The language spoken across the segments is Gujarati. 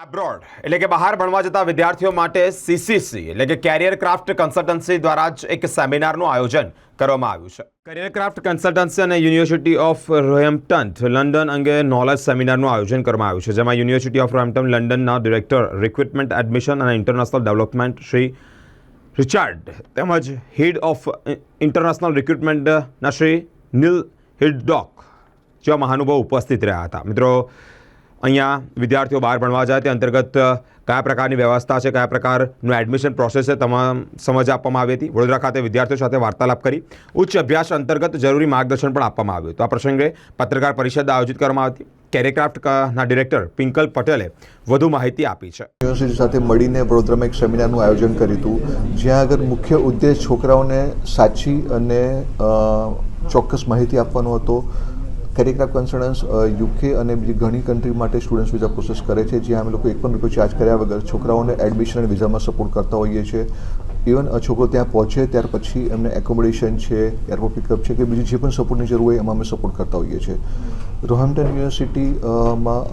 એબ્રોડ એટલે કે બહાર ભણવા જતા વિદ્યાર્થીઓ માટે સીસીસી એટલે કે કેરિયર ક્રાફ્ટ કન્સલ્ટન્સી દ્વારા જ એક સેમિનારનું આયોજન કરવામાં આવ્યું છે. કેરિયર ક્રાફ્ટ કન્સલ્ટન્સી અને યુનિવર્સિટી ઓફ રોહેમ્પટન લંડન અંગે નોલેજ સેમિનારનું આયોજન કરવામાં આવ્યું છે, જેમાં યુનિવર્સિટી ઓફ રોહેમ્પટન લંડનના ડિરેક્ટર રિક્રુટમેન્ટ એડમિશન અને ઇન્ટરનેશનલ ડેવલપમેન્ટ શ્રી રિચાર્ડ તેમજ હેડ ઓફ ઇન્ટરનેશનલ રિક્રુટમેન્ટના શ્રી નીલ હિડડોક જેવા મહાનુભાવ ઉપસ્થિત રહ્યા હતા. મિત્રો અહીંયા વિદ્યાર્થીઓ બહાર ભણવા જાય તે અંતર્ગત કયા પ્રકારની વ્યવસ્થા છે, કયા પ્રકારનું એડમિશન પ્રોસેસ છે, તમામ સમજ આપવામાં આવી હતી. વડોદરા ખાતે વિદ્યાર્થીઓ સાથે વાર્તાલાપ કરી. ઉચ્ચ અભ્યાસ અંતર્ગત જરૂરી માર્ગદર્શન પણ આપવામાં આવ્યું તો આ પ્રસંગે પત્રકાર પરિષદ આયોજિત કરવામાં આવી કેરેક્રાફ્ટના ડિરેક્ટર પિંકલ પટેલે વધુ માહિતી આપી છે. યુનિવર્સિટી સાથે મળીને વડોદરામાં એક સેમિનારનું આયોજન કર્યું હતું, જ્યાં આગળ મુખ્ય ઉદ્દેશ છોકરાઓને સાચી અને ચોક્કસ માહિતી આપવાનો હતો. કેરિક્રાફ્ટ કન્સલ્ટન્સ યુકે અને બીજી ઘણી કન્ટ્રી માટે સ્ટુડન્ટ્સ વિઝા પ્રોસેસ કરે છે, જ્યાં અમે લોકો એક પણ રૂપિયો ચાર્જ કર્યા વગર છોકરાઓને એડમિશન અને વિઝામાં સપોર્ટ કરતા હોઈએ છીએ. ઇવન છોકરો ત્યાં પહોંચે ત્યાર પછી એમને એકોમોડેશન છે એરપોર્ટ પિકઅપ છે કે બીજી જે પણ સપોર્ટની જરૂર હોય એમાં અમે સપોર્ટ કરતા હોઈએ છીએ. રોહામ્પટન યુનિવર્સિટી માં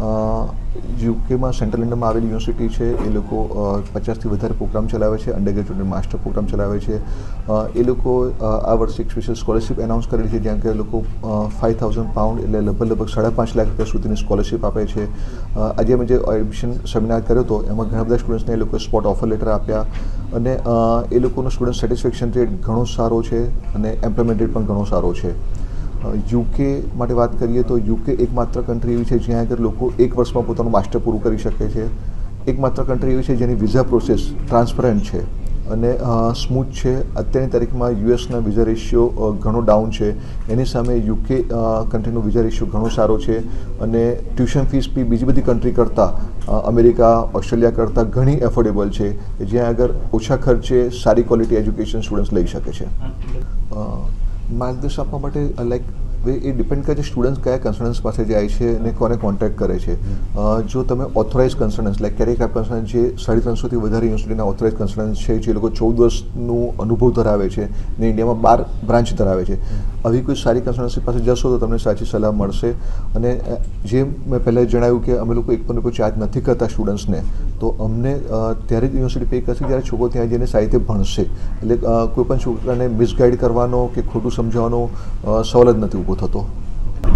યુકેમાં, સેન્ટ્રલ લંડનમાં આવેલી યુનિવર્સિટી છે. એ લોકો પચાસથી વધારે પ્રોગ્રામ ચલાવે છે. અંડર ગ્રેજ્યુએટ માસ્ટર પ્રોગ્રામ ચલાવે છે. એ લોકો આ વર્ષે એક સ્પેશિયલ સ્કોલરશિપ એનાઉન્સ કરેલી છે, જ્યાં કે લોકો ફાઇવ થાઉઝન્ડ પાઉન્ડ એટલે લગભગ લગભગ સાડા પાંચ લાખ રૂપિયા સુધીની સ્કોલરશિપ આપે છે. આજે અમે જે એડમિશન સેમિનાર કર્યો હતો, એમાં ઘણા બધા સ્ટુડન્ટ્સને એ લોકોએ સ્પોટ ઓફર લેટર આપ્યા. અને એ લોકોનો સ્ટુડન્ટ સેટિસ્ફેક્શન રેટ ઘણો સારો છે અને એમ્પ્લોયમેન્ટ રેટ પણ ઘણો સારો છે. યુકે માટે વાત કરીએ તો યુકે એકમાત્ર કન્ટ્રી એવી છે જ્યાં આગળ લોકો એક વર્ષમાં પોતાનું માસ્ટર પૂરું કરી શકે છે. એકમાત્ર કન્ટ્રી એવી છે જેની વિઝા પ્રોસેસ ટ્રાન્સપરન્ટ છે અને સ્મૂથ છે. અત્યારની તારીખમાં યુએસના વિઝા રેશિયો ઘણો ડાઉન છે. એની સામે યુકે કન્ટ્રીનો વિઝા રેશિયો ઘણો સારો છે અને ટ્યુશન ફીસ બી બીજી બધી કન્ટ્રી કરતાં અમેરિકા, ઓસ્ટ્રેલિયા કરતાં ઘણી એફોર્ડેબલ છે જ્યાં આગળ ઓછા ખર્ચે સારી ક્વોલિટી એજ્યુકેશન સ્ટુડન્ટ્સ લઈ શકે છે. માર્ગદર્શન આપવા માટે લાઈક એ ડિપેન્ડ કરે છે સ્ટુડન્ટ્સ કયા કન્સલ્ટન્સ પાસે જાય છે અને કોને કોન્ટેક્ટ કરે છે. જો તમે ઓથોરાઇઝ કન્સલ્ટન્સ લાઈક ક્યારેક આ કન્સલ્ટન્સ જે સાડી ત્રણસોથી વધારે યુનિવર્સિટીના ઓથોરાઇઝ કન્સલ્ટન્સ છે, જે લોકો ચૌદ વર્ષનું અનુભવ ધરાવે છે ને ઇન્ડિયામાં બાર બ્રાન્ચ ધરાવે છે, આવી કોઈ સારી કન્સલ્ટન્સી પાસે જશો તો તમને સાચી સલાહ મળશે. અને જે મેં પહેલાં જણાવ્યું કે અમે લોકો એક પણ રૂપિયો ચાર્જ નથી કરતા સ્ટુડન્ટ્સને તો અમને ત્યારે જ યુનિવર્સિટી પે કરશે જ્યારે છોકરો ત્યાં જઈને રીતે ભણશે. એટલે કોઈ પણ છોકરાને મિસગાઈડ કરવાનો કે ખોટું સમજાવવાનો સવલત નથી ઊભો થતો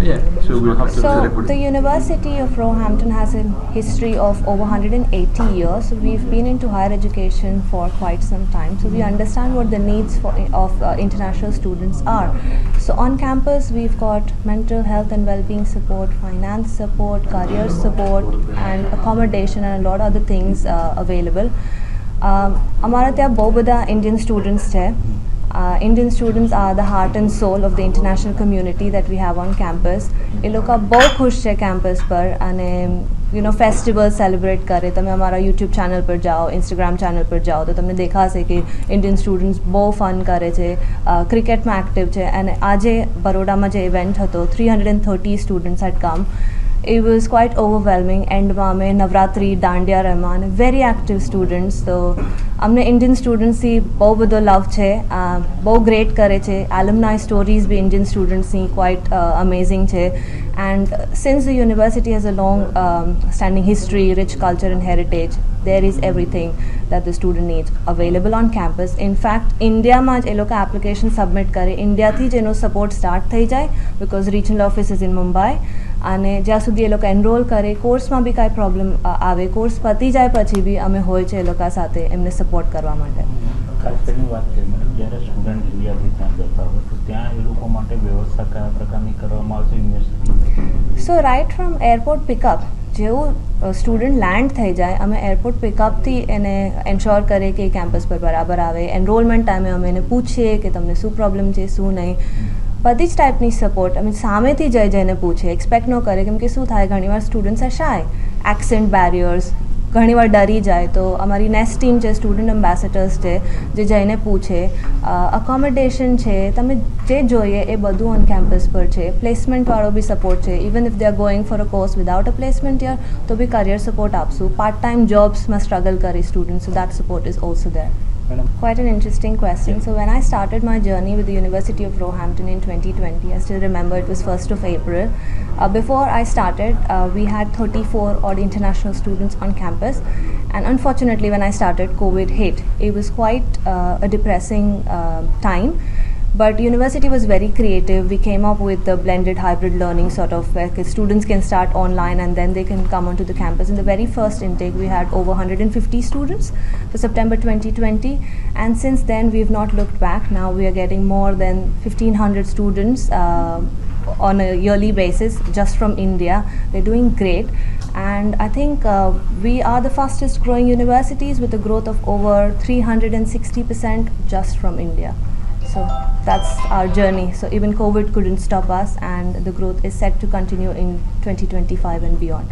Yeah, so we'll have to So select what the University of Roehampton has a history of over 180 years. So we've been into higher education for quite some time. So we understand what the needs for, of uh, international students are. So on campus we've got mental health and well-being support, finance support, career support, and accommodation and a lot of other things uh, available. Um, અમારા ત્યાં બહુ બધા ઇન્ડિયન સ્ટુડન્ટ્સ છે Uh, Indian students are the heart and soul of the international community that we have on campus. એ લોકો બહુ ખુશ છે કેમ્પસ પર અને યુ નો ફેસ્ટિવલ સેલિબ્રેટ કરે તમે અમારા યુટ્યુબ ચેનલ પર જાઓ ઇન્સ્ટાગ્રામ ચેનલ પર જાઓ તો તમને દેખાશે કે ઇન્ડિયન સ્ટુડન્ટ્સ બહુ ફન કરે છે ક્રિકેટમાં એક્ટિવ છે અને આજે બરોડામાં જે ઇવેન્ટ હતો three hundred and thirty students had come it was quite overwhelming. એન્ડમાં અમે નવરાત્રી દાંડિયા રમા અને વેરી એક્ટિવ સ્ટુડન્ટ્સ તો અમને ઇન્ડિયન સ્ટુડન્ટ્સથી બહુ બધો લવ છે અ, બહુ ગ્રેટ કરે છે એલમનાઈ સ્ટોરીઝ બી ઇન્ડિયન સ્ટુડન્ટ્સની ક્વાઇટ અમેઝિંગ છે and since the university has a long standing history rich culture and heritage there is everything that the student needs available on campus. In fact, ઇન્ડિયામાં જ એ લોકો એપ્લિકેશન સબમિટ કરે ઇન્ડિયાથી જ એનો સપોર્ટ સ્ટાર્ટ થઈ જાય because regional office is in Mumbai અને જ્યાં સુધી એ લોકો એનરોલ કરે કોર્સમાં બી કાંઈ પ્રોબ્લેમ આવે કોર્સ પતી જાય પછી બી અમે હોય છે એ લોકો સાથે એમને સપોર્ટ કરવા માટે. ખાસ કરીને વાત કરીએ મેડમ જ્યારે સ્ટુડન્ટ ઇન્ડિયાથી ત્યાં જતા હોય તો ત્યાં એ લોકો માટે વ્યવસ્થા કયા પ્રકારની કરવામાં આવશે university so right from airport pickup જેવું સ્ટુડન્ટ લેન્ડ થઈ જાય અમે એરપોર્ટ પિકઅપથી એને એન્શ્યોર કરીએ કે કેમ્પસ પર બરાબર આવે. એનરોલમેન્ટ ટાઈમે અમે એને પૂછીએ કે તમને શું પ્રોબ્લેમ છે શું નહીં. બધી જ ટાઈપની સપોર્ટ અમે સામેથી જઈ જઈને પૂછે એક્સપેક્ટ ન કરે કેમ કે શું થાય, ઘણીવાર સ્ટુડન્ટ્સ શાય એક્સેન્ટ બેરિયર્સ ઘણીવાર ડરી જાય. તો અમારી નેક્સ્ટ ટીમ છે સ્ટુડન્ટ એમ્બેસેડર્સ છે, જે જઈને પૂછે અકોમોડેશન છે, તમે જે જોઈએ એ બધું ઓન કેમ્પસ પર છે. પ્લેસમેન્ટવાળો બી સપોર્ટ છે. Even if they are going for a course without a placement year તો બી કરિયર સપોર્ટ આપશું. પાર્ટ ટાઈમ જોબ્સમાં સ્ટ્રગલ કરી student so that support is also there Quite an interesting question. So when I started my journey with the University of Roehampton in 2020, I still remember it was 1st of April. Uh, before I started, uh, we had 34 odd international students on campus, and unfortunately, when I started, COVID hit. It was quite uh, a depressing uh, time. But university was very creative. We came up with the blended hybrid learning sort of where students can start online and then they can come onto the campus. In the very first intake, we had over 150 students for September 2020, and since then we've not looked back. Now we are getting more than 1,500 students. Uh, on a yearly basis just from India. They're doing great. And I think uh, we are the fastest growing universities with a growth of over 360% just from India. So that's our journey. So even COVID couldn't stop us, and the growth is set to continue in 2025 and beyond.